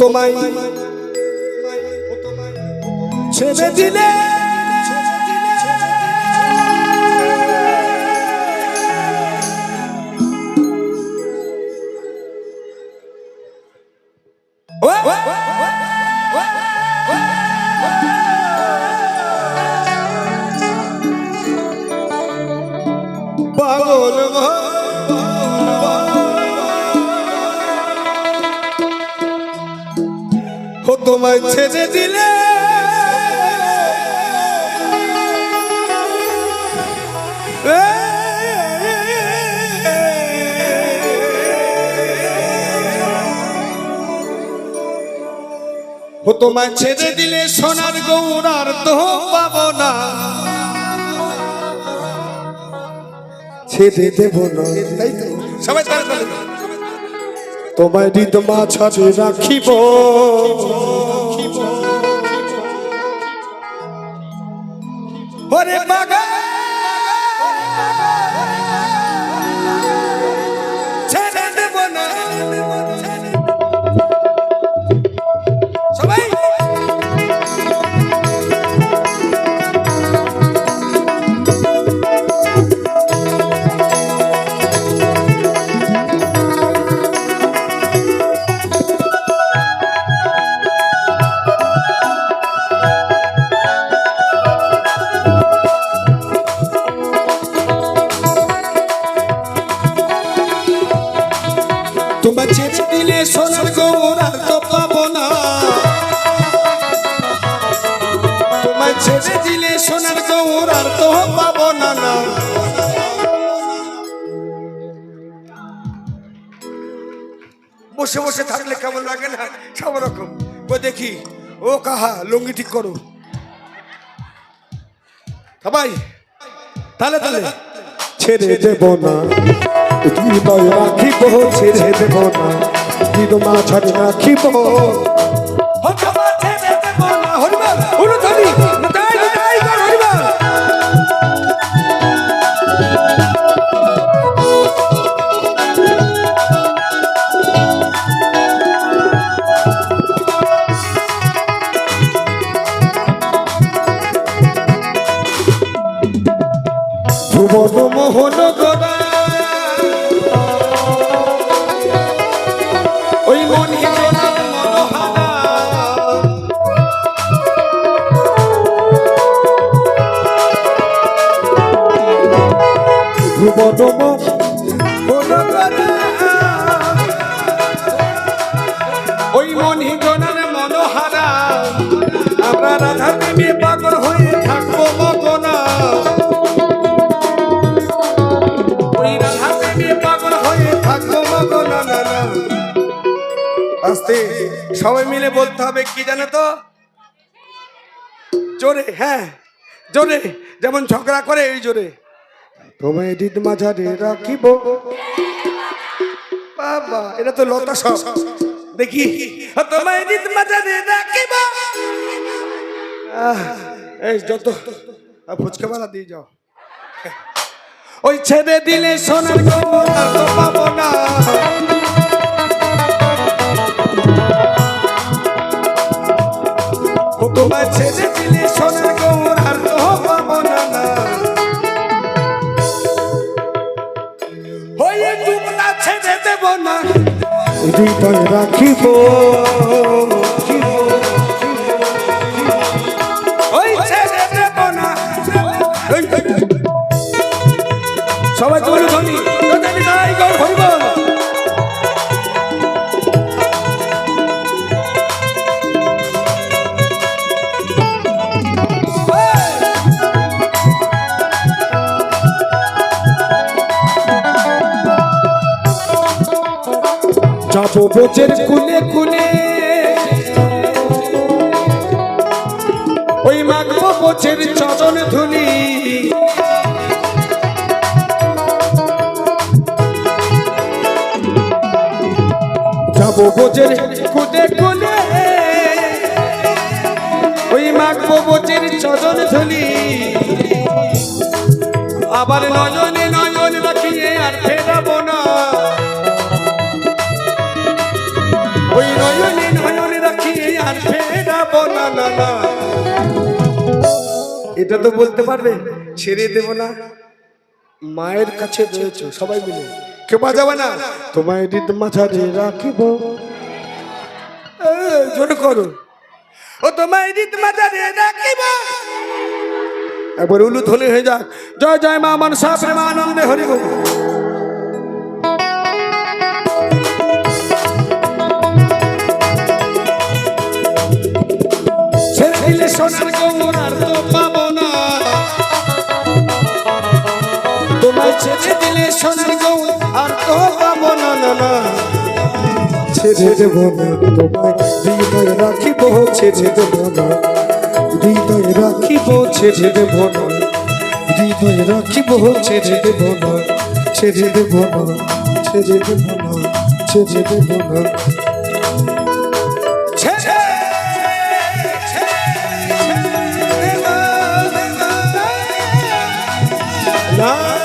তোমায় ছেড়ে দিলে। পাগল তোমায় ছেড়ে দিলে। ও তোমায় ছেড়ে দিলে সোনার গৌরার তো পাবো না। ছেড়ে দেব না। সবাই তোমায় হৃদ মাঝারে রাখিব। ওরে বাগা সোনার গৌরার তো পাবো না না। বসে বসে থাকলে কেমন লাগে না? সব রকম। ও দেখি ও কাহা লুঙ্গি ঠিক করো। সবাই তাহলে তাহলে ছেড়ে দেব না। হৃদয় রাখিব ছেড়ে দেব না। হৃদ মাঝারে রাখিব। হঠাৎ মোহন গোদা ওই মন হিজনার মনোহারা। ওই মন হিজনার মনোহারা। আমরা রাধা প্রেমে পাগল আস্তে সবাই মিলে বলতে হবে কি জানো তো? জোরে হ্যাঁ জোরে, যেমন ঝগড়া করে এই জোরে। তোমায় হৃদ মাঝারে রাখিব। বাবা, এটা তো লতা সব দেখি, তোমায় নিত মাঝারে রাখিব। এই যত ফুচকা বানা দিয়ে যাও। ওই ছেড়ে দিলে সোনার গৌর হৃদয় রাখিব। বোঝের কুলে কুলে ওই মাগবো পোছের চরণ ধুলি। যাব বোঝের কুদে কুলে ওই মাগবো পোছের চরণ ধুলি। বাবার নয়নে নয়ন রাখিয়ে আর ফেরাবো এটা তো বলতে পারবে, ছেড়ে দেবো না। মায়ের কাছে রয়েছে, সবাই মিলে। কেউ বাজাবে না? তোমায় হৃদ মাঝারে রাখিব। জোরে করো। ও, তোমায় রীত মাজারে রাখিব। একবার উলু ধনে হয়ে যাক। জয় জয় মা, মনসা, প্রেমানন্দে হরি সোনার গৌর আর তো পাবো না। তোমায় ছেড়ে দিলে সোনার গৌর আর তো পাবো না না না। ছেড়ে দেব না তোমায় হৃদয় রাখিব ছেড়ে দেব না। হৃদয় রাখিব ছেড়ে দেব না। হৃদয় রাখিব ছেড়ে দেব না। ছেড়ে দেব না ছেড়ে দেব না ছেড়ে দেব না। ছেড়ে Yeah.